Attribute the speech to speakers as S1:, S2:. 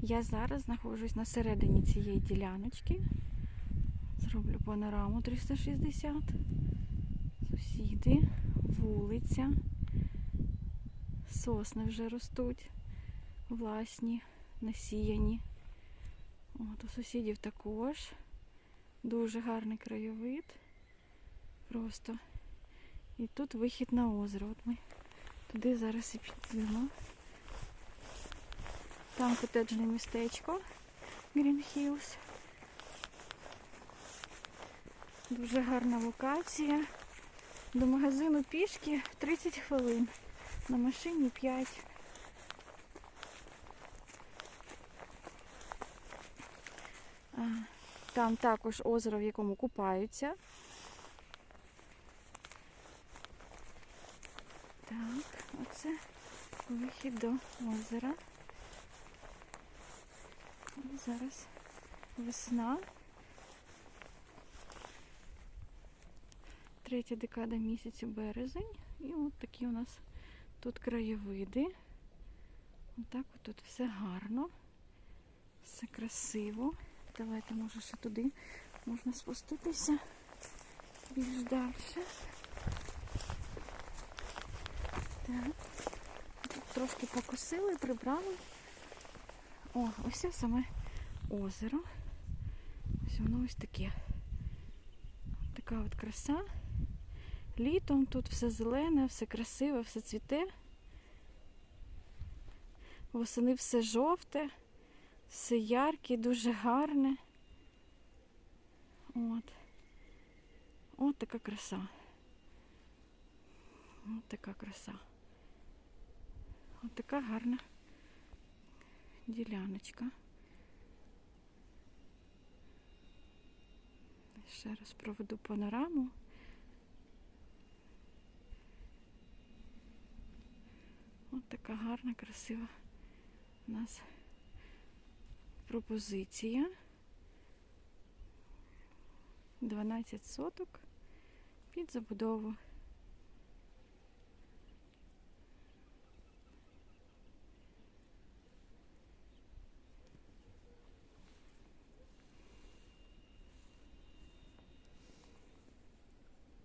S1: Я зараз знаходжусь на середині цієї діляночки. Зроблю панораму 360. Сусіди, вулиця. Сосни вже ростуть. Власні, насіяні. От, у сусідів також. Дуже гарний краєвид. Просто. І тут вихід на озеро. От ми туди зараз і підемо. Там котеджне містечко Green Hills. Дуже гарна локація. До магазину пішки 30 хвилин. На машині 5. Там також озеро, в якому купаються. Так, оце вихід до озера. Зараз весна. Третя декада місяця березень. І от такі у нас тут краєвиди. Отак от тут все гарно, все красиво. Давайте, може, ще туди можна спуститися більш далі. Так. Тут трошки покосили, прибрали. О, ось саме озеро. Ось воно ось таке. Така от краса. Літом тут все зелене, все красиве, все цвіте. Восени все жовте, все ярке, дуже гарне. От. От така краса. От така краса. От така гарна діляночка. Ще раз проведу панораму. От така гарна, красива у нас пропозиція. 12 соток під забудову.